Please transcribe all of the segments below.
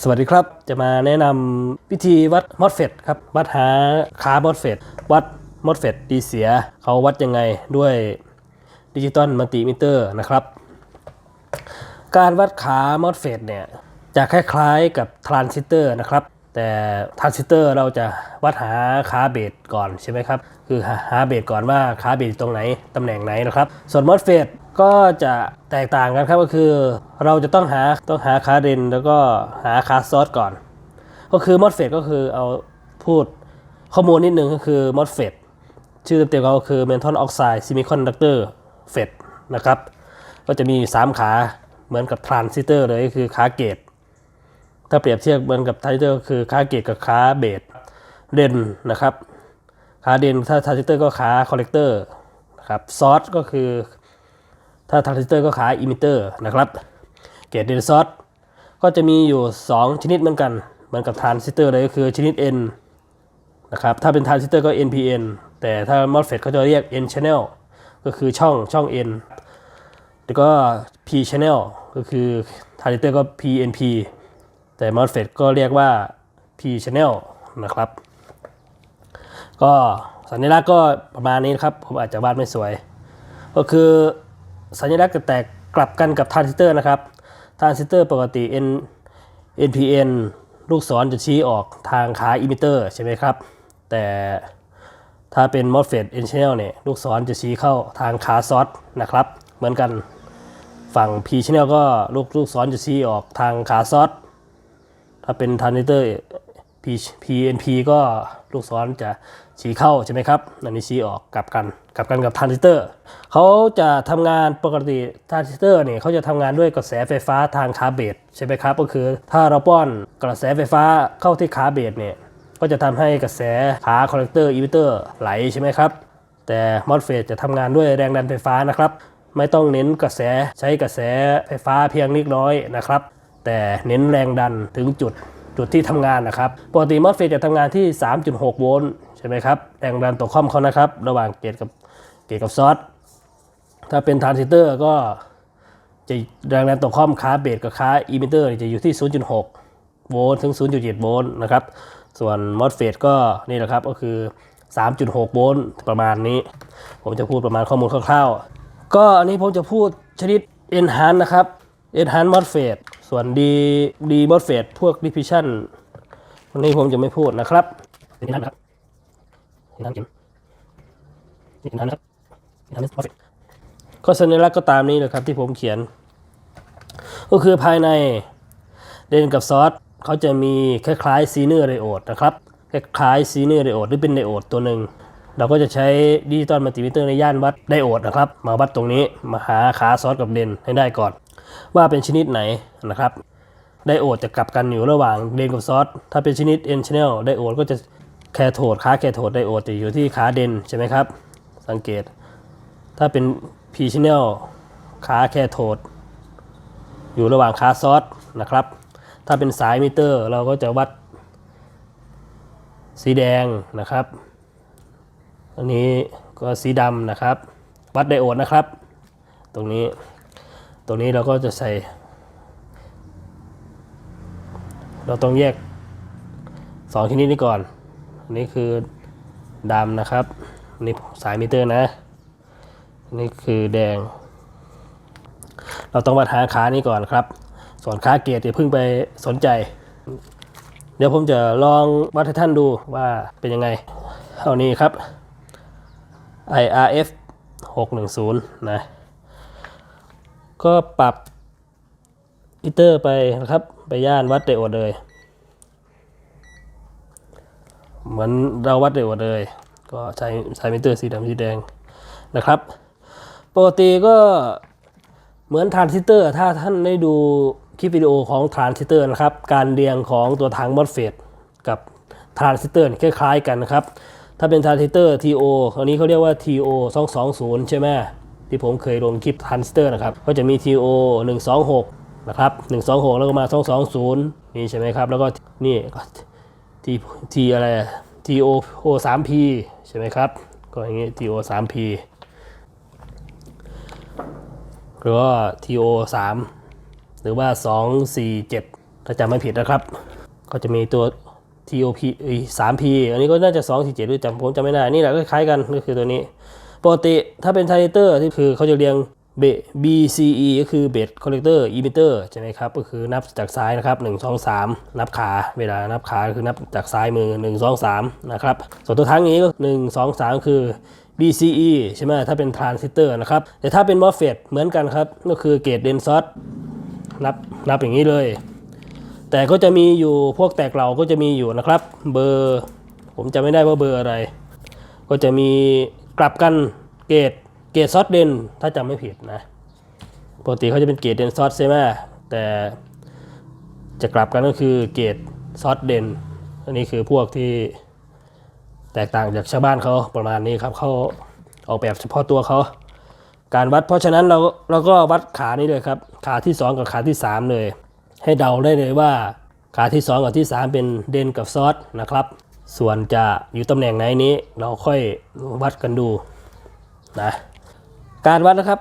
สวัสดีครับ จะมาแนะนำวิธีวัดมอสเฟตครับ วัดหาคามอสเฟตวัดมอสเฟตดีเสีย เขาวัดยังไงด้วยดิจิตอลมัลติมิเตอร์นะครับ การวัดขามอสเฟตเนี่ย จะคล้ายๆกับทรานซิสเตอร์นะครับ แต่ทรานซิสเตอร์เราจะวัดหาขาเบสก่อนใช่ไหมครับ คือหาเบสก่อนว่าขาเบสตรงไหน ตำแหน่งไหนนะครับ ส่วนมอสเฟต ก็จะแตกต่างกันครับก็คือ เราจะต้องหาต้องหาขาเดนแล้วก็หาขาซอสก่อน ก็คือมอสเฟตก็คือเอาพูดข้อมูลนิดนึงก็คือมอสเฟตชื่อเต็มๆก็คือเมนทอนออกไซด์ซิมิคอนดักเตอร์เฟตนะครับ ก็จะมีอยู่สามขาเหมือนกับทรานซิสเตอร์เลยก็คือขาเกต ถ้าเปรียบเทียบเหมือนกับทรานซิสเตอร์ก็คือขาเกตกับขาเบสเดนนะครับขาเดนถ้าทรานซิสเตอร์ก็ขาคอลเลกเตอร์นะครับซอสก็คือ ถ้าทรานซิสเตอร์ก็ขายอิมิเตอร์นะครับ เกตเดนซอสก็จะมีอยู่ 2 ชนิดเหมือนกัน เหมือนกับทรานซิสเตอร์เลยก็คือชนิด N นะครับ ถ้าเป็นทรานซิสเตอร์ก็ NPN แต่ถ้า MOSFET เขาจะเรียก N channel ก็คือช่องช่อง N แล้วก็ P channel ก็คือทรานซิสเตอร์ก็ PNP แต่ MOSFET ก็เรียกว่า P channel นะครับ ก็สัญลักษณ์ก็ประมาณนี้นะครับ ผมอาจจะวาดไม่สวย ก็คือ สัญลักษณ์จะแตกกลับกันกับทรานซิสเตอร์นะครับทรานซิสเตอร์ปกติ N NPN ลูกศรจะชี้ออกทางขาอิมิเตอร์ใช่ไหมครับ แต่ถ้าเป็น MOSFET N channel เนี่ยลูกศรจะชี้เข้าทางขาซอสนะครับ เหมือนกันฝั่ง P channel ก็ลูกลูกศรจะชี้ออกทางขาซอสถ้าเป็นทรานซิสเตอร์ P PNP ก็ลูกศรจะ ชี้เข้าใช่ไหมครับอันนี้ชี้ออกกลับกันกลับกันกับทรานซิสเตอร์เขาจะทำงานปกติทรานซิสเตอร์เนี่ยเขาจะทำงานด้วยกระแสไฟฟ้าทางขาเบสใช่ไหมครับก็คือถ้าเราป้อนกระแสไฟฟ้าเข้าที่ขาเบสเนี่ยก็จะทำให้กระแสขาคอลเลกเตอร์อิมิเตอร์ไหลใช่ไหมครับแต่มอสเฟตจะทำงานด้วยแรงดันไฟฟ้านะครับไม่ต้องเน้นกระแสใช้กระแสไฟฟ้าเพียงเล็กน้อยนะครับ แต่เน้นแรงดันถึงจุดจุดที่ทำงานนะครับ ปกติมอสเฟตจะทำงานที่ 3.6 โวลต์ ช่ไหมครับแรงดันต่อคอมเขานะครับ ระหว่างเกตกับเกตกับซอสถ้าเป็นทรานซิสเตอร์ก็จะแรงดันต่อคอมค้าเบสกับค้าอิมิเตอร์จะอยู่ที่ 0.6 โวลต์ถึง 0.7 โวลต์นะครับ ส่วนมอสเฟตก็นี่แหละครับก็คือ 3.6 โวลต์ประมาณนี้ ผมจะพูดประมาณข้อมูลคร่าวๆ ก็อันนี้ผมจะพูดชนิด Enhance นะครับ Enhance MOSFET ส่วน D D MOSFET พวก Diffusion วันนี้ผมจะไม่พูดนะครับนะครับ Enhance เข็ม Enhance นะครับ Enhance MOSFET ก็สัญลักษณ์ก็ตามนี้เลยครับที่ผมเขียน ก็คือภายในเดนกับซอสเขาจะมีคล้ายๆซีเนอร์ไดโอดนะครับคล้ายๆซีเนอร์ไดโอดหรือเป็นไดโอดตัวหนึ่งเราก็จะใช้ดิจิตอลมัลติมิเตอร์ในย่านวัดไดโอดนะครับ มาวัดตรงนี้มาหาขาซอสกับเดนให้ได้ก่อน ว่าเป็นชนิดไหนนะครับไดโอดจะกลับกันอยู่ระหว่างเดนกับซอสถ้าเป็นชนิด N channel ไดโอดก็จะ แคโทดขาแคโทดไดโอดจะอยู่ที่ขาเดนใช่ไหมครับ สังเกต ถ้าเป็น P channel ขาแคโทดอยู่ระหว่างขาซอสนะครับ ถ้าเป็นสายมิเตอร์เราก็จะวัดสีแดงนะครับอันนี้ก็สีดำนะครับ วัดไดโอดนะครับ ตรงนี้ตรงนี้เราก็จะใส่ เราต้องแยกสองชนิดนี้ก่อน นนี้คือดำนะครับนนี้สายมิเตอร์นะนนี้คือแดง เราต้องวัดหาขานี้ก่อนครับ ส่วนขาเกตอย่าเพิ่งไปสนใจ เดี๋ยวผมจะลองวัดให้ท่านดูว่าเป็นยังไงเท่านี้ครับ IRF 610 นะ ก็ปรับอิเตอร์ไปนะครับ ไปย่านวัดไดโอดเลย เหมือนเราวัดไดโอดเลย ก็ใช้ใช้มิเตอร์สีดำสีแดงนะครับ ปกติก็เหมือนทรานซิสเตอร์ถ้าท่านได้ดูคลิปวิดีโอของทรานซิสเตอร์นะครับ การเรียงของตัวทางมอสเฟตกับทรานซิสเตอร์คล้ายๆกันนะครับ ถ้าเป็นทรานซิสเตอร์ TO อันนี้เขาเรียกว่า TO 220 ใช่ไหมที่ผมเคยลงคลิปทรานซิสเตอร์นะครับ ก็จะมี TO 126 นะครับ 126 แล้วก็มา 220 นี่ใช่ไหมครับ แล้วก็นี่ก็ T T อะไร TO 3P ใช่ไหมครับ ก็อย่างนี้ TO 3P หรือว่า TO 3หรือว่า 2 4 7 ถ้าจำไม่ผิดนะครับ ก็จะมีตัว TOP 3P อันนี้ก็น่าจะ 2 4 7หรือจำผมจำไม่ได้ นี่แหละก็คล้ายกันก็คือตัวนี้ ปกติถ้าเป็นไทเตอร์ที่คือเขาจะเรียง B BCE ก็คือ Base Collector Emitter ใช่ไหมครับ ก็คือนับจากซ้ายนะครับ 1 2 3 นับขา เวลานับขาคือนับจากซ้ายมือ 1 2 3 นะครับ ส่วนตัวทั้งนี้ก็ 1 2 3 คือ BCE ใช่ไหมถ้าเป็น Transistor นะครับ แต่ถ้าเป็น MOSFET เหมือนกันครับ ก็คือ Gate Densot นับนับอย่างนี้เลย แต่ก็จะมีอยู่พวกแตกเหล่าก็จะมีอยู่นะครับ เบอร์ ผมจะไม่ได้ว่าเบอร์อะไร ก็จะมีกลับกันเกรด เกรดซอสเดนถ้าจำไม่ผิดนะ ปกติเขาจะเป็นเกรดเดนซอสใช่ไหมแต่จะกลับกันก็คือเกรดซอสเดนอันนี้คือพวกที่แตกต่างจากชาวบ้านเขาประมาณนี้ครับเขาออกแบบเฉพาะตัวเขาการวัดเพราะฉะนั้นเราเราก็วัดขานี้เลยครับ ขาที่ 2 กับขาที่ 3 เลย ให้เดาได้เลยว่าขาที่ 2 กับที่ 3 เป็นเดนกับซอสนะครับ ส่วนจะอยู่ตำแหน่งไหนนี้เราค่อยวัดกันดูนะ การวัดนะครับ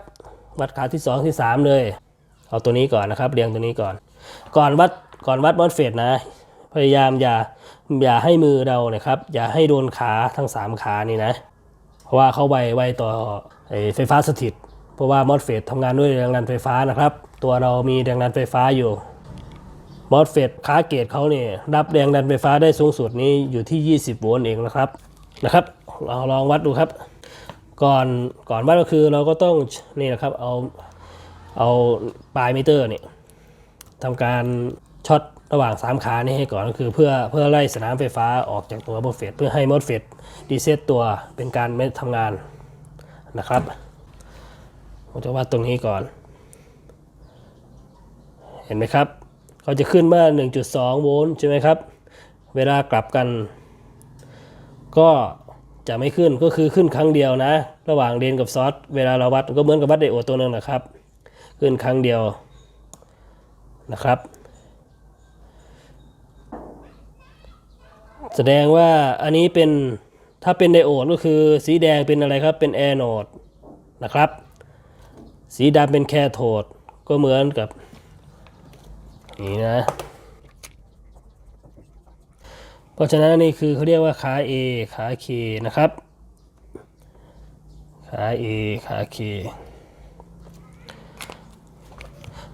วัดขาที่ 2 ที่ 3 เลย เอาตัวนี้ก่อนนะครับ เรียงตัวนี้ก่อน ก่อนวัดก่อนวัดมอสเฟตนะ พยายามอย่าอย่าให้มือเรานะครับ อย่าให้โดนขาทั้ง 3 ขานี่นะ เพราะว่าเขาไวไวต่อไฟฟ้าสถิต เพราะว่ามอสเฟตทำงานด้วยแรงดันไฟฟ้านะครับ ตัวเรามีแรงดันไฟฟ้าอยู่มอสเฟตค้าเกตเขาเนี่ยรับแรงดันไฟฟ้าได้สูงสุดนี้อยู่ที่ 20 โวลต์เองนะครับนะครับเราลองวัดดูครับ ก่อนก่อนวัดก็คือเราก็ต้องนี่นะครับเอาเอาปลายมิเตอร์เนี่ยทำการช็อตระหว่าง 3 ขานี่ให้ก่อนก็คือเพื่อเพื่อไล่สนามไฟฟ้าออกจากตัวมอสเฟตเพื่อให้มอสเฟตดีเซตตัวเป็นการไม่ทำงานนะครับผมจะวัดตรงนี้ก่อน เห็นไหมครับเขาจะขึ้นมา1.2 โวลต์ใช่ไหมครับ เวลากลับกัน ก็ จะไม่ขึ้นก็คือขึ้นครั้งเดียวนะ ระหว่างเดนกับซอสเวลาเราวัดก็เหมือนกับวัดไดโอดตัวหนึงนะครับ ขึ้นครั้งเดียวนะครับ แสดงว่าอันนี้เป็นถ้าเป็นไดโอดก็คือสีแดงเป็นอะไรครับเป็นแอนโอดนะครับ สีดำเป็นแคโทดก็เหมือนกับ นี่นะ เพราะฉะนั้นนี่คือเขาเรียกว่าขา A ขา K นะครับ ขา A ขา K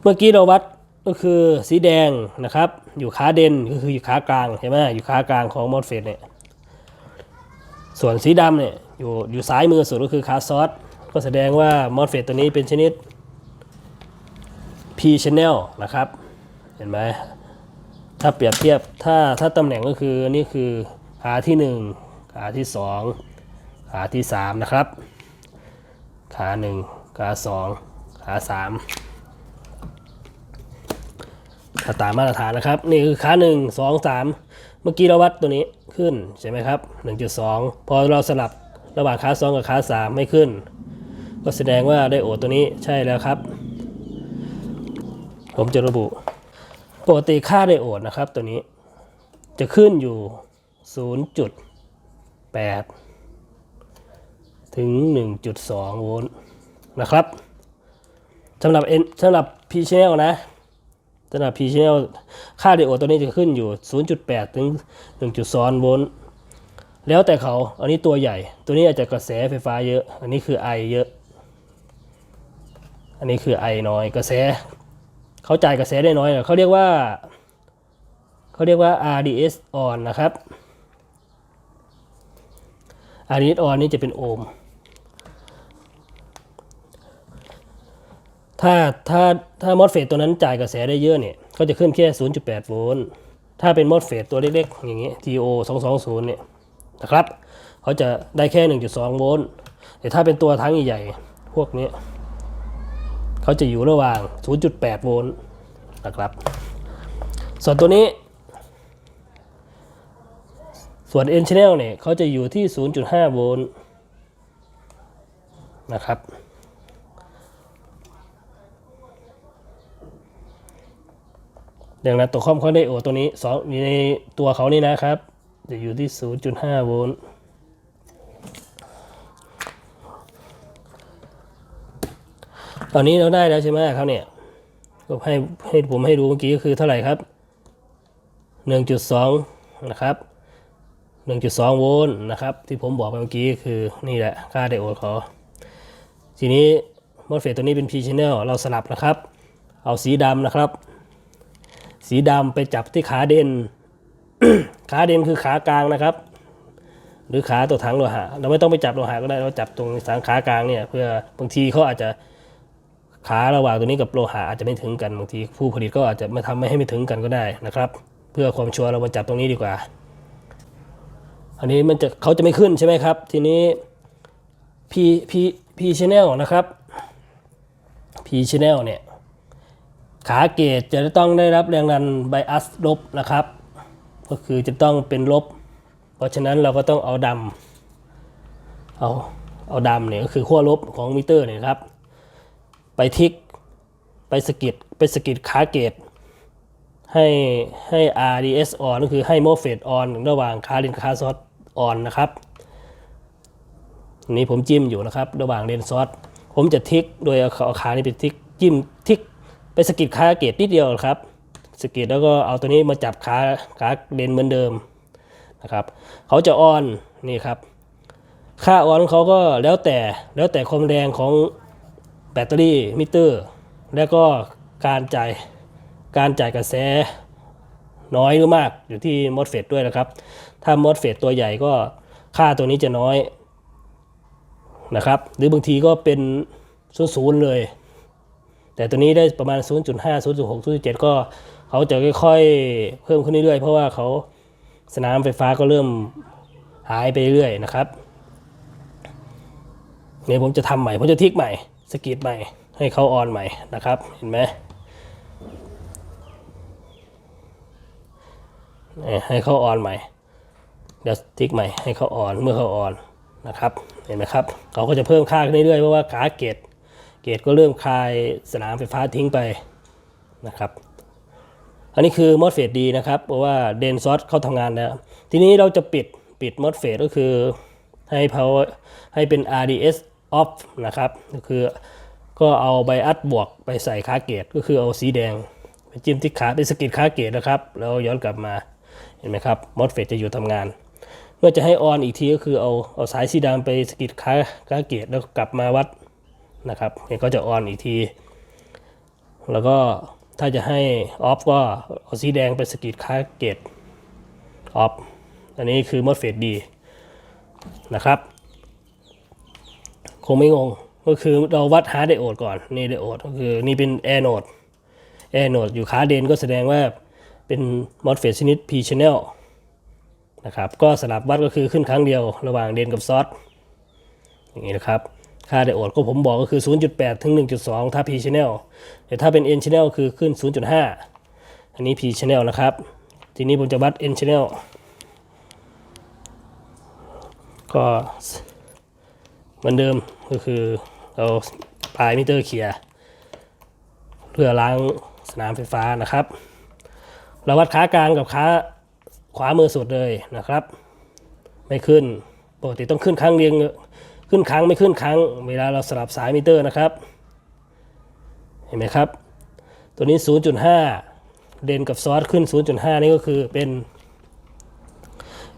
เมื่อกี้เราวัดก็คือสีแดงนะครับ อยู่ขาเด่นก็คืออยู่ขากลางใช่ไหมอยู่ขากลางของมอสเฟตเนี่ยส่วนสีดำเนี่ยอยู่อยู่ซ้ายมือสุดก็คือขาซอสก็แสดงว่ามอสเฟตตัวนี้เป็นชนิด P channel นะครับ เห็นไหม ถ้าเปรียบเทียบถ้าถ้าตำแหน่งก็คือนี่คือขาที่ 1 ขาที่ 2 ขาที่ 3 นะครับ ขา 1 ขา 2 ขา 3 ถ้าตามมาตรฐานนะครับ นี่คือขา 1 2 3 เมื่อกี้เราวัดตัวนี้ขึ้นใช่ไหมครับ 1.2 พอเราสลับระหว่างขา 2 กับขา 3 ไม่ขึ้น ก็แสดงว่าได้โอตัวนี้ใช่แล้วครับ ผมจะระบุ ปกติค่าไดโอดนะครับตัวนี้จะขึ้นอยู่ 0.8 ถึง 1.2 โวลต์นะครับสำหรับ N สำหรับ P channel นะสำหรับ P channel ค่าไดโอดตัวนี้จะขึ้นอยู่ 0.8 ถึง 1.2 โวลต์แล้วแต่เขาอันนี้ตัวใหญ่ ตัวนี้อาจจะกระแสไฟฟ้าเยอะ อันนี้คือ I เยอะ อันนี้คือ I น้อย กระแส เขาจ่ายกระแสได้น้อยเขาเรียกว่าเขาเรียกว่า RDS on นะครับ RDS on นี่จะเป็นโอห์มถ้าถ้าถ้ามอสเฟตตัวนั้นจ่ายกระแสได้เยอะเนี่ย ก็จะขึ้นแค่ 0.8 โวลต์ ถ้าเป็นมอสเฟตตัวเล็กๆ อย่างเงี้ย TO 220 เนี่ยนะครับ เขาจะได้แค่ 1.2 โวลต์ แต่ถ้าเป็นตัวทั้งใหญ่ๆ พวกนี้ เขาจะอยู่ระหว่าง 0.8 โวลต์นะครับ ส่วนตัวนี้ ส่วน N channel เนี่ยเขาจะอยู่ที่ 0.5 โวลต์นะครับ ดังนั้นตัวคอมเขาได้โอตัวนี้สองอยู่ในตัวเขานี่นะครับ จะอยู่ที่ 0.5 โวลต์ ตอนนี้เราได้แล้วใช่ไหมครับเนี่ยก็ให้ให้ผมให้ดูเมื่อกี้ก็คือเท่าไหร่ครับ 1.2 นะครับ 1.2 โวลต์นะครับ ที่ผมบอกไปเมื่อกี้คือนี่แหละค่าไดโอดขาทีนี้มอสเฟตตัวนี้เป็น P channel เราสลับนะครับ เอาสีดำนะครับ สีดำไปจับที่ขาเด่น ขาเด่นคือขากลางนะครับ หรือขาตัวถังโลหะ เราไม่ต้องไปจับโลหะก็ได้เราจับตรงสังขากลางเนี่ยเพื่อบางทีเขาอาจจะ ขาระหว่างตัวนี้กับโลหะอาจจะไม่ถึงกันบางทีผู้ผลิตก็อาจจะมาทำไม่ให้ไม่ถึงกันก็ได้นะครับ เพื่อความชัวร์เรามาจับตรงนี้ดีกว่า อันนี้มันจะเขาจะไม่ขึ้นใช่ไหมครับ ทีนี้ P P P channel นะครับ P channel เนี่ยขาเกจจะต้องได้รับแรงดันไบอัสลบนะครับ ก็คือจะต้องเป็นลบ เพราะฉะนั้นเราก็ต้องเอาดำเอาเอาดำเนี่ยก็คือขั้วลบของมิเตอร์เนี่ยครับ ไปทิก ไปสกิดไปสกิดขาเกต ให้ให้ RDS on ก็คือให้ MOSFET on ระหว่างขาเลนกับขาซอส on นะครับนนี้ผมจิ้มอยู่นะครับ ระหว่างเลนซอสผมจะทิกโดยเอาเอาขานี่ไปทิกจิ้มทิกไปสกิดขาเกตนิดเดียวครับสกิดแล้วก็เอาตัวนี้มาจับขาขาเลนเหมือนเดิมนะครับเขาจะออนนี่ครับ ค่าออนของเขาก็แล้วแต่แล้วแต่ความแรงของ แบตเตอรี่มิเตอร์ แล้วก็การจ่ายการจ่ายกระแสน้อยหรือมากอยู่ที่มอสเฟตด้วยนะครับ ถ้ามอสเฟตตัวใหญ่ก็ค่าตัวนี้จะน้อยนะครับ หรือบางทีก็เป็นศูนย์ๆเลย แต่ตัวนี้ได้ประมาณ 0.5 0.6 0.7 ก็เขาจะค่อยๆ เพิ่มขึ้นเรื่อยๆ เพราะว่าเขาสนามไฟฟ้าก็เริ่มหายไปเรื่อยนะครับเนี่ยผมจะทำใหม่ ผมจะทิกใหม่ สกิดใหม่ให้เขาออนใหม่นะครับ เห็นไหมให้เขาออนใหม่ เดี๋ยวทิกใหม่ให้เขาออนเมื่อเขาออนนะครับ เห็นไหมครับเขาก็จะเพิ่มค่าขึ้นเรื่อยๆเพราะว่าขาเกตเกตก็เริ่มคลายสนามไฟฟ้าทิ้งไปนะครับอันนี้คือมอสเฟตดีนะครับเพราะว่าเดนซอสเขาทำงานแล้วทีนี้เราจะปิดปิดมอสเฟตก็คือให้ power ให้เป็น RDS off นะครับก็คือก็เอาไบอัสบวกไปใส่ขาเกตก็คือเอาสีแดงไปจิ้มที่ขาเป็นสกิดขาเกตนะครับแล้วย้อนกลับมาเห็นไหมครับมอสเฟตจะอยู่ทำงาน เมื่อจะให้ออนอีกทีก็คือเอาเอาสายสีดำไปสกิดขาขาเกตแล้วกลับมาวัดนะครับเนี่ยก็จะออนอีกที แล้วก็ถ้าจะให้ออฟก็เอาสีแดงไปสกิดคาเกตออฟอันนี้คือมอสเฟตดีนะครับ งไม่งง ก็คือเราวัดหาไดโอดก่อน นี่ไดโอดก็คือนี่เป็นแอโนดแอโนดอยู่ขาเดนก็แสดงว่าเป็นมอสเฟตชนิด P channel นะครับก็สลับวัดก็คือขึ้นครั้งเดียวระหว่างเดนกับซอสอย่างนี้นะครับค่าไดโอดก็ผมบอกก็คือ 0.8 ถึง 1.2 ถ้า P channel แต่ถ้าเป็น N channel คือขึ้น 0.5 อันนี้ P channel นะครับ ทีนี้ผมจะวัด N channel ก็เหมือนเดิม ก็คือเราปลายมิเตอร์เคลียร์เพื่อล้างสนามไฟฟ้านะครับ เราวัดขากลางกับขาขวามือสุดเลยนะครับ ไม่ขึ้นปกติต้องขึ้นครั้งเรียงขึ้นครั้งไม่ขึ้นครั้ง เวลาเราสลับสายมิเตอร์นะครับ เห็นไหมครับ ตัวนี้ 0.5 เดนกับซอสขึ้น 0.5 นี่ก็คือเป็น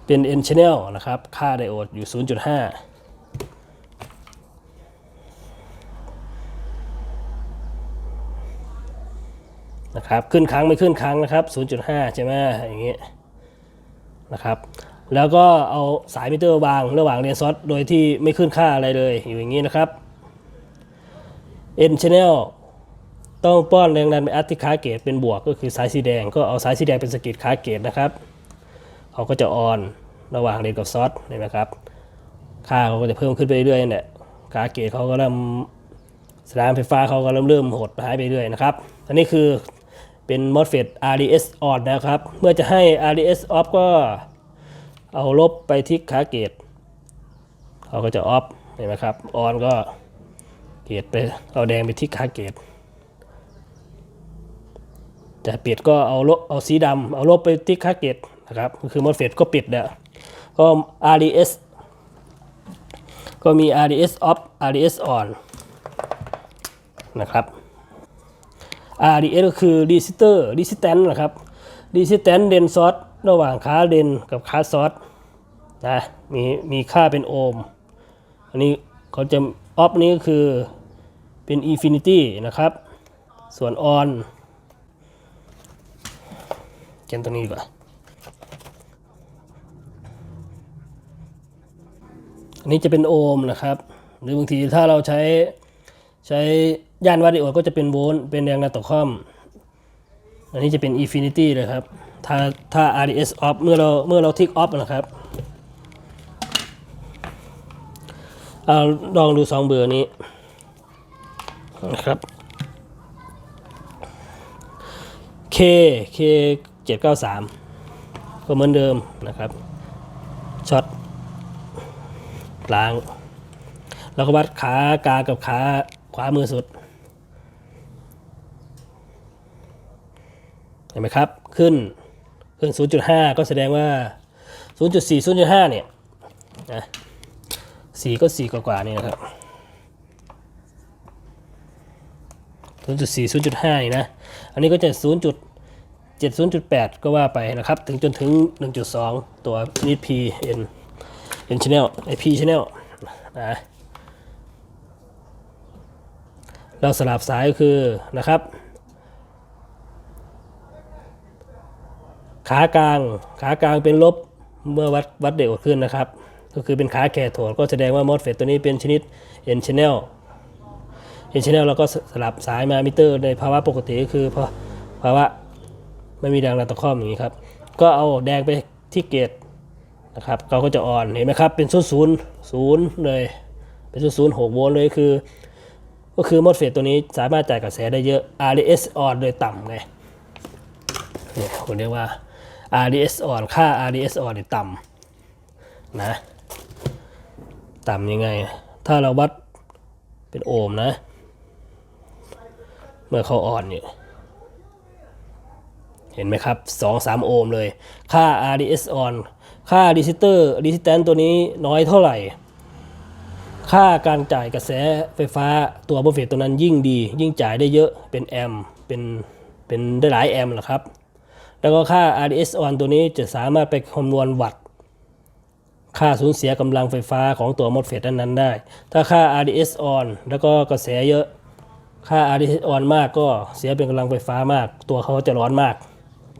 เป็น N channel นะครับ ค่าไดโอดอยู่ 0.5 นะครับขึ้นครั้งไม่ขึ้นครั้งนะครับ 0.5 ใช่ไหมอย่างนี้ยนะครับแล้วก็เอาสายมิเตอร์วางระหว่างเรียนซอสโดยที่ไม่ขึ้นค่าอะไรเลยอยู่อย่างนี้นะครับ N channel ต้องป้อนแรงดันไปอัดที่ขาเกตเป็นบวกก็คือสายสีแดง ก็เอาสายสีแดงเป็นสกิดขาเกตนะครับเขาก็จะออนระหว่างเรียนกับซอสเห็นไหมครับค่าเขาก็จะเพิ่มขึ้นไปเรื่อยๆเนี่ยขาเกตเขาก็เริ่มสนามไฟฟ้าเขาก็เริ่มเริ่มหดหายไปเรื่อยนะครับ อันนี้คือ เป็น MOSFET RDS on นะครับ เมื่อจะให้ RDS off ก็เอาลบไปที่ขาเกตเขาก็จะออฟเห็นไหมครับออนก็เกตไปเอาแดงไปที่ขาเกตจะปิดก็เอาลบเอาสีดำเอาลบไปที่ขาเกตนะครับก็คือมอสเฟตก็ปิดเนี่ยก็ RDS ก็มี RDS off RDS on นะครับ RDS ก็คือ resistor resistance นะครับดิจิแตนเดนซอสระหว่างขาเดนกับขาซอสนะมีมีค่าเป็นโอห์มอันนี้เขาจะออฟนี้ก็คือเป็นอินฟินิตี้นะครับ ส่วนออนเขียนตรงนี้ดีกว่าอันนี้จะเป็นโอห์มนะครับ หรือบางทีถ้าเราใช้ ใช้ย่านวัดดิโอห์มก็จะเป็นโวลต์เป็นแรงดันต่อคอม อันนี้จะเป็น Infinity เลยครับ ถ้าถ้า RDS off เมื่อเราเมื่อเราทิก off นะครับเอาลองดูสองเบอร์นี้นะครับ K K 793ก็เหมือนเดิมนะครับช็อตล้าง แล้วก็วัดขากากับขา ขวามือสุด เห็นไหมครับ ขึ้น ขึ้น 0.5 ก็แสดงว่า 0.4 0.5 เนี่ยนะ4ก็4กว่ากว่าๆนี่นะครับ 0.4 0.5 นี่นะ อันนี้ก็จะ 0.7 0.8 ก็ว่าไปนะครับ ถึงจนถึง 1.2 ตัวนิด P N N channel ไอ P channel นะ เราสลับสายก็คือนะครับ ขากลางขากลางเป็นลบเมื่อวัดวัดเด็กขึ้นนะครับ ก็คือเป็นขาแก่โถดก็แสดงว่ามอสเฟตตัวนี้เป็นชนิด N channel N channel เราก็สลับสายมามิเตอร์ ในภาวะปกติก็คือภาวะไม่มีแรงดันตะคอมอย่างนี้ครับ ก็เอาแดงไปที่เกตนะครับเราก็จะอ่อนเห็นไหมครับ เป็นศูนย์ศูนย์ศูนย์เลย เป็นศูนย์ศูนย์หกโวลต์เลยคือ ก็คือมอสเฟตตัวนี้สามารถจ่ายกระแสได้เยอะ RDS อ่อนโดยต่ำไงเนี่ยผมเรียกว่า RDS อ่อนค่า RDS อ่อนเนี่ยต่ำนะ ต่ำยังไง ถ้าเราวัดเป็นโอห์มนะ เมื่อเขาอ่อนเนี่ยเห็นไหมครับ 2-3 โอห์มเลย ค่า RDS อ่อนค่า resistor resistance ตัวนี้น้อยเท่าไหร่ ค่าการจ่ายกระแสไฟฟ้าตัวบฟเฟตตัวนั้นยิ่งดี ยิ่งจ่ายได้เยอะเป็นแอมป์เป็นเป็นได้หลายแอมป์เหรอครับ แล้วก็ค่า RDS on ตัวนี้จะสามารถไปคำนวณวัตต์ค่าสูญเสียกำลังไฟฟ้าของตัวมอสเฟตนั้นๆได้ ถ้าค่า RDS on แล้วก็กระแสเยอะค่า RDS on มากก็เสียเป็นกำลังไฟฟ้ามาก ตัวเขาจะร้อนมาก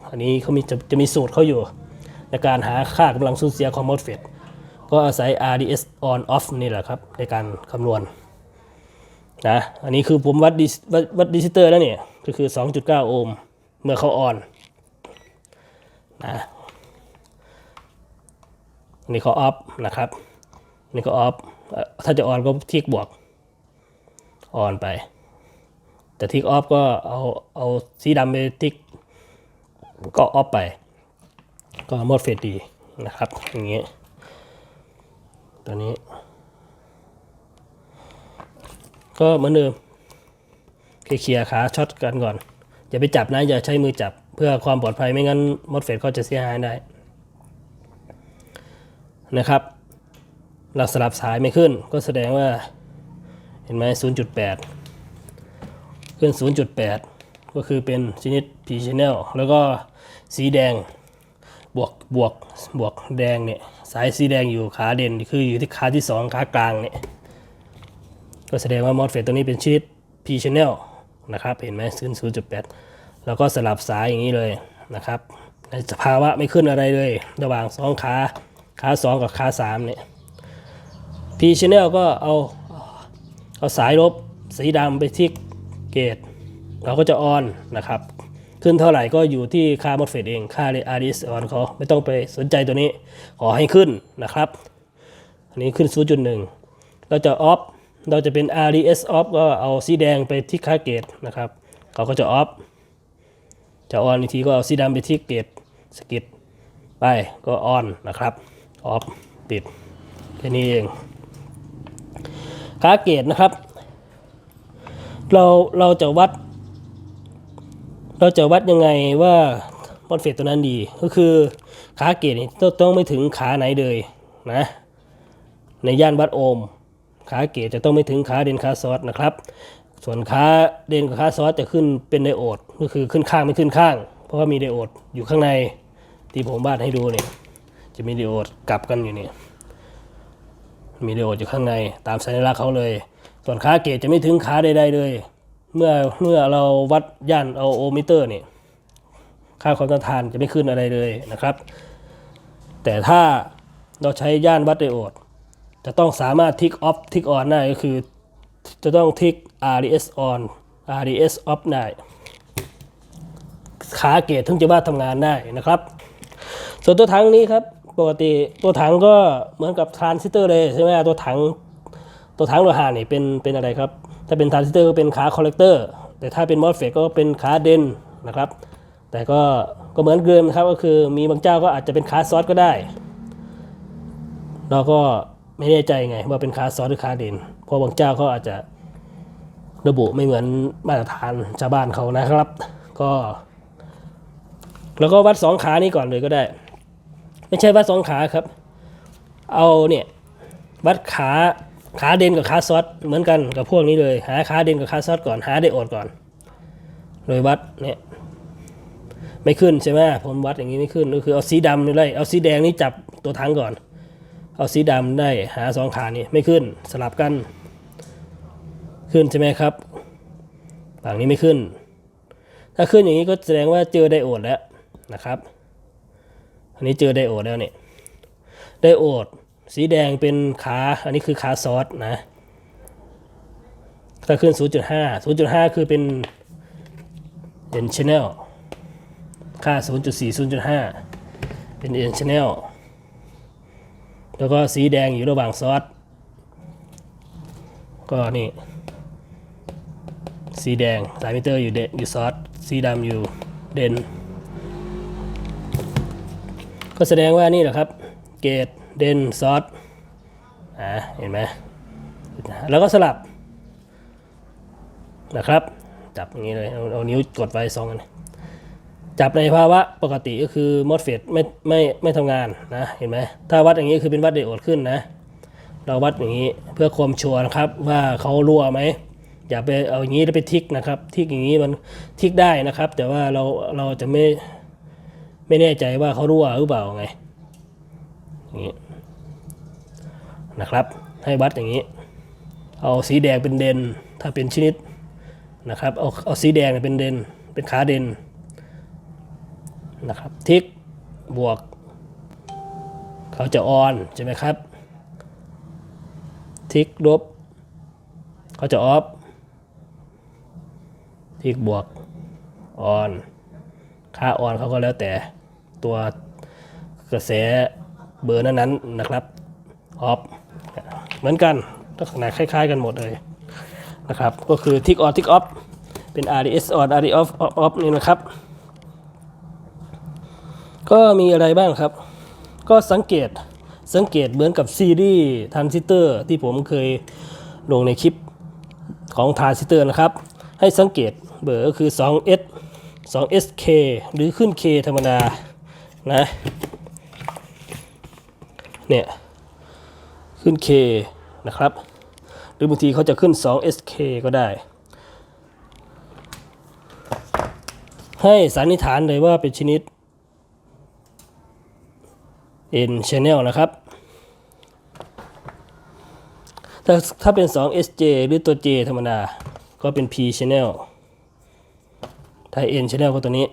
อันนี้เขามีจะจะมีสูตรเขาอยู่ ในการหาค่ากำลังสูญเสียของมอสเฟต ก็อาศัย RDS on off นี่แหละครับ ในการคำนวณนะอันนี้คือผมวัดดิวัดวัดดิจิเตอร์แล้วเนี่ยก็คือ 2.9 โอห์มเมื่อเขาออนนะอันนี้เขาออฟนะครับอันนี้ก็ออฟถ้าจะออนก็ทิกบวกออนไป แต่ทิกออฟก็เอาเอาสีดำไปทิกก็ออฟไป ก็มดเฟดดีนะครับ อย่างเงี้ย ตัวนี้ ก็เหมือนเดิมเคลียร์ขาช็อตกันก่อน อย่าไปจับนะ อย่าใช้มือจับ เพื่อความปลอดภัยไม่งั้นมดเฟดก็จะเสียหายได้ นะครับ เราสลับสายไม่ขึ้น ก็แสดงว่า เห็นไหม0.8 ขึ้น 0.8 ก็คือเป็นชนิด P channel แล้วก็สีแดง บวกบวกบวกแดงเนี่ยสายสีแดงอยู่ขาเด่นคืออยู่ที่ขาที่สองขากลางเนี่ยก็แสดงว่ามอสเฟตตัวนี้เป็นชนิด P channel นะครับ เห็นไหมขึ้น 0.8 แล้วก็สลับสายอย่างนี้เลยนะครับในสภาวะไม่ขึ้นอะไรเลย ระหว่างสองขาขาสองกับขาสามเนี่ย P channel ก็เอาเอาสายลบสีดำไปที่เกตเราก็จะออนนะครับ ขึ้นเท่าไหร่ก็อยู่ที่ค่ามอสเฟตเองค่า RDS on เขาไม่ต้องไปสนใจตัวนี้ ขอให้ขึ้นนะครับ อันนี้ขึ้น 0.1 เราจะออฟเราจะเป็น RDS off ก็เอาสีแดงไปที่ค่าเกตนะครับเขาก็จะออฟจะออนอีกทีก็เอาสีดำไปที่เกตสกิดไปก็ออนนะครับออฟปิดแค่นี้เองค่าเกตนะครับ เราเราจะวัด เราจะวัดยังไงว่ามอสเฟตตัวนั้นดี ก็คือขาเกตต้องต้องไม่ถึงขาไหนเลยนะ ในย่านวัดโอห์มขาเกตจะต้องไม่ถึงขาเดนขาซอสนะครับ ส่วนขาเดนกับขาซอสจะขึ้นเป็นไดโอดก็คือขึ้นข้างไม่ขึ้นข้าง เพราะว่ามีไดโอดอยู่ข้างในที่ผมวาดให้ดูเนี่ยจะมีไดโอดกลับกันอยู่เนี่ยมีไดโอดอยู่ข้างในตามสัญลักษณ์เขาเลย ส่วนขาเกจจะไม่ถึงขาใดๆเลย เมื่อเมื่อเราวัดย่านเอาโอมิเตอร์เนี่ยค่าความต้านทานจะไม่ขึ้นอะไรเลยนะครับ แต่ถ้าเราใช้ย่านวัดไดโอด จะต้องสามารถทิกออฟทิกออนได้ก็คือ จะต้องทิก RDS on RDS off ได้ขาเกตถึงจะว่าทำงานได้นะครับ ส่วนตัวถังนี้ครับ ปกติตัวถังก็เหมือนกับทรานซิสเตอร์เลยใช่ไหมตัวถังตัวถังโลหะนี่เป็นเป็นอะไรครับ ถ้าเป็นทรานซิสเตอร์ก็เป็นขาคอลเลกเตอร์แต่ถ้าเป็นมอสเฟตก็เป็นขาเดนนะครับ แต่ก็ก็เหมือนเดิมนะครับก็คือมีบางเจ้าก็อาจจะเป็นขาซอสก็ได้ เราก็ไม่แน่ใจไงว่าเป็นคาซอสหรือคาเดนเพราะบางเจ้าเขาอาจจะระบุไม่เหมือนมาตรฐานชาวบ้านเขานะครับ ก็ แล้วก็วัดสองขานี้ก่อนเลยก็ได้ ไม่ใช่วัดสองขาครับ เอาเนี่ยวัดขา ขาเด่นกับขาซอสเหมือนกันกับพวกนี้เลย หาขาเด่นกับขาซอสก่อนหาไดโอดก่อน โดยวัดเนี่ยไม่ขึ้นใช่ไหมผมวัดอย่างนี้ไม่ขึ้นก็คือเอาสีดำนี่เลยเอาสีแดงนี่จับตัวถังก่อน เอาสีดำได้หาสองขานี่ไม่ขึ้นสลับกัน ขึ้นใช่ไหมครับฝั่งนี้ไม่ขึ้น ถ้าขึ้นอย่างนี้ก็แสดงว่าเจอไดโอดแล้วนะครับ อันนี้เจอไดโอดแล้วเนี่ยไดโอด สีแดงเป็นขา อันนี้คือขาซอสนะถ้าขึ้น 0.5 0.5 คือเป็นเป็น channel ค่า 0.4 0.5 เป็น n channel แล้วก็สีแดงอยู่ระหว่างซอสก็นี่ สีแดงสายมิเตอร์อยู่เดอยู่ซอสสีดำอยู่เดนก็แสดงว่านี่แหละครับ เกต เดนซอสอ่าเห็นไหมแล้วก็สลับนะครับ จับอย่างนี้เลยเอาเอานิ้วกดไว้สองอันจับในภาวะปกติก็คือมอสเฟตไม่ไม่ไม่ทำงานนะเห็นไหมถ้าวัดอย่างนี้คือเป็นวัดไดโอดขึ้นนะ เราวัดอย่างนี้เพื่อความชัวร์นะครับว่าเขารั่วไหมอย่าไปเอาอย่างนี้แล้วไปทิกนะครับ ทิกอย่างนี้มันทิกได้นะครับ แต่ว่าเราเราจะไม่ไม่แน่ใจว่าเขารั่วหรือเปล่าไงอย่าง นี้นะครับ ให้วัดอย่างนี้ เอาสีแดงเป็นเด่นถ้าเป็นชนิดนะครับ เอาเอาสีแดงเป็นเด่นเป็นขาเด่นนะครับทิกบวก เขาจะออนใช่ไหมครับ ทิกลบเขาจะออฟทิกบวกออน ค่าออนเขาก็แล้วแต่ตัวกระแส เบอร์นั้นๆนะครับออฟเหมือนกันลักษณะคล้าย ๆ กันหมดเลยนะครับ ก็คือทิกออนทิกออฟเป็น RDS on RDS off off นี่นะครับ ก็มีอะไรบ้างครับ ก็สังเกตสังเกตเหมือนกับซีรีส์ทรานซิสเตอร์ที่ผมเคยลงในคลิปของทรานซิสเตอร์นะครับ ให้สังเกตเบอร์ก็คือ 2S 2SK หรือขึ้น K ธรรมดานะ เนี่ยขึ้น K นะครับ หรือบางทีเขาจะขึ้น 2SK ก็ได้ ให้สันนิษฐานเลยว่าเป็นชนิด N channel นะครับ ถ้าถ้าเป็น 2SJ หรือตัว J ธรรมดา ก็เป็น P channel ถ้า N channel ก็ตัวนี้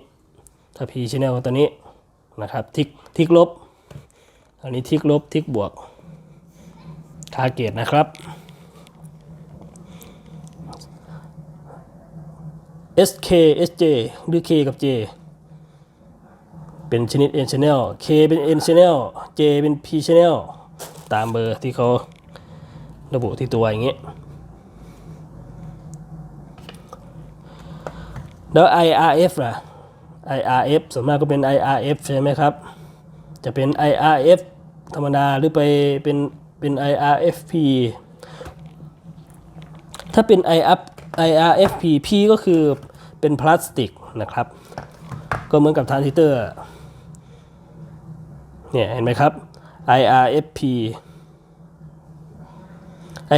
ถ้า P channel ก็ตัวนี้นะครับ ทิกทิกลบ อันนี้ทิกลบทิกบวกทาร์เกตนะครับ SK SJ หรือ K กับ J เป็นชนิด N channel K เป็น N channel J เป็น P channel ตามเบอร์ที่เขาระบุที่ตัวอย่างนี้ยแล้ว IRF ล่ะ IRF ส่วนมากก็เป็น IRF ใช่ไหมครับ จะเป็น IRF ธรรมดาหรือไปเป็นเป็น IRFP ถ้าเป็น IRF IRFP P ก็คือเป็นพลาสติกนะครับ ก็เหมือนกับทรานซิสเตอร์เนี่ยเห็นไหมครับ IRFP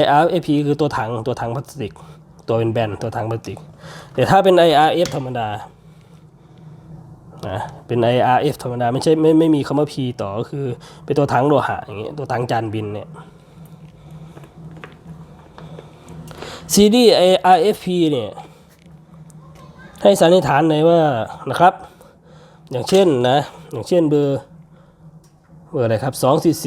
IRFP คือตัวถังตัวถังพลาสติก ตัวเป็นแบนตัวถังพลาสติก แต่ถ้าเป็น IRF ธรรมดา นะเป็น IRF ธรรมดาไม่ใช่ไม่ไม่มีคำว่า P ต่อก็คือ เป็นตัวถังโลหะอย่างเงี้ยตัวถังจานบินเนี่ย CD IRFP เนี่ยให้สันนิษฐานเลยว่านะครับ อย่างเช่นนะ อย่างเช่นเบอร์เบอร์อะไรครับ2 4 4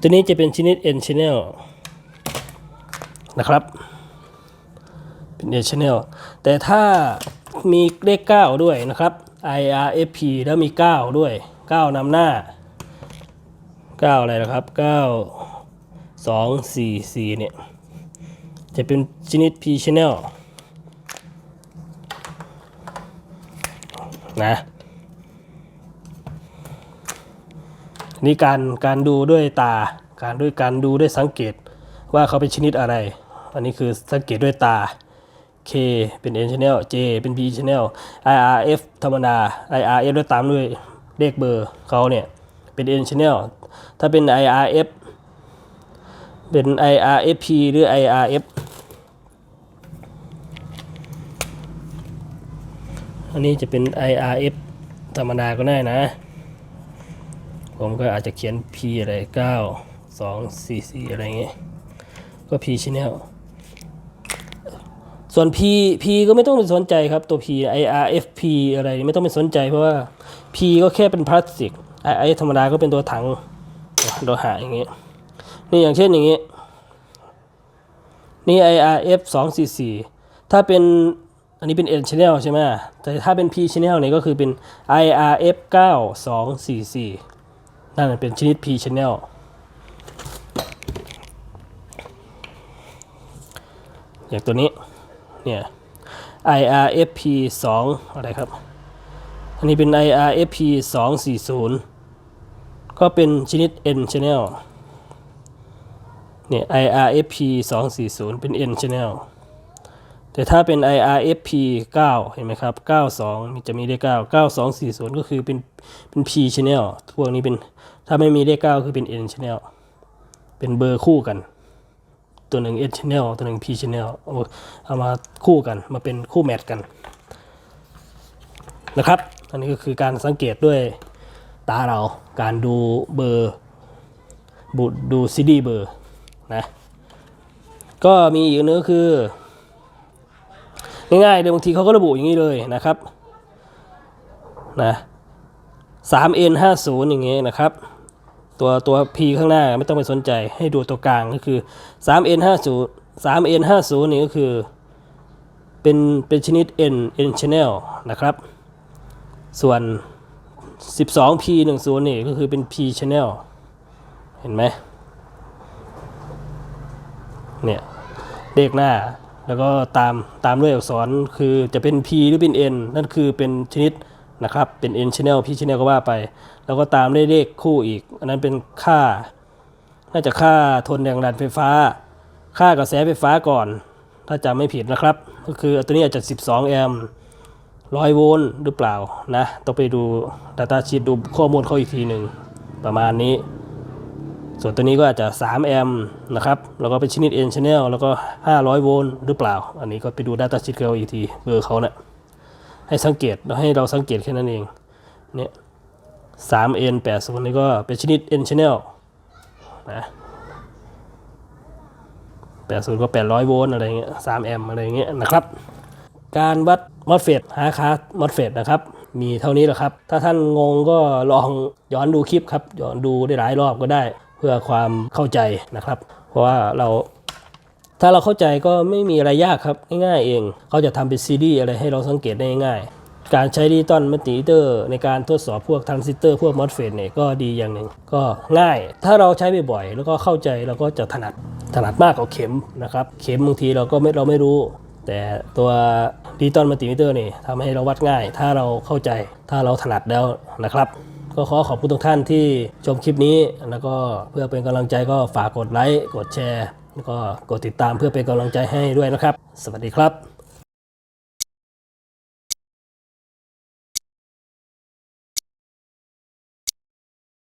ตัวนี้จะเป็นชนิด N channel นะครับ เป็น N channel แต่ถ้ามีเลข 9 ด้วยนะครับ IRFP แล้วมี 9 ด้วย 9นำหน้า 9 อะไรนะครับ 9 2 4 4 เนี่ย จะเป็นชนิด P channel นะนี่การการดูด้วยตา การด้วยการดูด้วยสังเกตว่าเขาเป็นชนิดอะไร อันนี้คือสังเกตด้วยตา K เป็น N channel J เป็น B channel IRF ธรรมดา IRF ด้วยตามด้วยเลขเบอร์เขาเนี่ย เป็น N channel ถ้าเป็น IRF เป็น IRFP หรือ IRF อันนี้จะเป็น IRF ธรรมดาก็ได้นะ ผมก็อาจจะเขียน P อะไร 9 2 4 4 อะไรเงี้ย ก็ P channel ส่วน P P ก็ไม่ต้องไปสนใจครับตัว P IRFP อะไรไม่ต้องไปสนใจเพราะว่า P ก็แค่เป็นพลาสติก I ธรรมดาก็เป็นตัวถังโลหะอย่างเงี้ยนี่อย่างเช่นอย่างงี้นี่ IRF 2 4 4 ถ้าเป็นอันนี้เป็น N channel ใช่ไหมแต่ถ้าเป็น P channel เนี่ยก็คือเป็น IRF 9 2 4 4 นั่นเป็นชนิด P channel อย่างตัวนี้ เนี่ย IRFP 2อะไรครับ อันนี้เป็น IRFP 2 40 ก็เป็นชนิด N channel เนี่ย IRFP 240 เป็น N channel แต่ถ้าเป็น IRFP 9 เห็นไหมครับ 92มีจะมีเลข9 9240 ก็คือเป็นเป็น P channel พวกนี้เป็นถ้าไม่มีเลข9คือเป็น N channel เป็นเบอร์คู่กัน ตัวหนึ่ง N channel ตัวหนึ่ง P channel เอาเอามาคู่กันมาเป็นคู่แมทกันนะครับ อันนี้ก็คือการสังเกตด้วยตาเราการดูเบอร์บุดูซีดีเบอร์นะก็มีอีกนื้อคือ ง่ายๆเลยบางทีเขาก็ระบุอย่างนี้เลยนะครับนะ 3 n 5 0 อย่างเงี้ยนะครับ ตัวตัว p ข้างหน้าไม่ต้องไปสนใจให้ดูตัวกลางก็คือ 3 n 5 0 3 n 5 0 นี่ก็คือ เป็นเป็นชนิด n n channel นะครับ ส่วน 12 p 1 0 นี่ก็คือเป็น p channel เห็นไหมเนี่ยเลขหน้าแล้วก็ตามตามด้วยอักษรคือจะเป็น P หรือเป็น N นั่นคือเป็นชนิด นะครับเป็น N channel P channel ก็ว่าไป แล้วก็ตามด้วยเลขคู่อีก อันนั้นเป็นค่า น่าจะค่าทนแรงดันไฟฟ้า ค่ากระแสไฟฟ้าก่อน ถ้าจำไม่ผิดนะครับ ก็คือตัวนี้อาจจะ 12 แอมป์100โวลต์หรือเปล่านะ ต้องไปดู Data Sheet ดูข้อมูลเขาอีกทีหนึ่งประมาณนี้ ส่วนตัวนี้ก็อาจจะ 3 แอมป์นะครับ แล้วก็เป็นชนิด N channel แล้วก็ 500 โวลต์หรือเปล่า อันนี้ก็ไปดู Data Sheet เขาอีกทีเบอร์เขาเนะี่ย ให้สังเกตแล้วให้เราสังเกตแค่นั้นเองเนี่ย 3N 80นี่ก็เป็นชนิด N channel นะ80ก็800โวลต์อะไรเงี้ย3แอมป์อะไรเงี้ยนะครับ การวัดมอสเฟตหาค่ามอสเฟตนะครับ มีเท่านี้แหละครับ ถ้าท่านงงก็ลองย้อนดูคลิปครับ ย้อนดูได้หลายรอบก็ได้ เพื่อความเข้าใจนะครับ เพราะว่าเรา ถ้าเราเข้าใจก็ไม่มีอะไรยากครับง่ายๆเอง เขาจะทำเป็นซีดีอะไรให้เราสังเกตได้ง่าย การใช้ดิจิตอลมัลติมิเตอร์ ในการทดสอบพวกทรานซิสเตอร์พวกมอสเฟตเนี่ยก็ดีอย่างหนึ่งก็ง่าย ถ้าเราใช้บ่อยๆแล้วก็เข้าใจเราก็จะถนัดถนัดมากกว่าเข็มนะครับ เข็มบางทีเราก็ไม่เราไม่รู้ แต่ตัวดิจิตอลมัลติมิเตอร์นี่ทำให้เราวัดง่าย ถ้าเราเข้าใจถ้าเราถนัดแล้วนะครับก็ขอขอบคุณทุกท่านที่ชมคลิปนี้แล้วก็เพื่อเป็นกำลังใจก็ฝากกดไลค์กดแชร์ ก็กดติดตามเพื่อเป็นกำลังใจให้ด้วยนะครับ สวัสดีครับ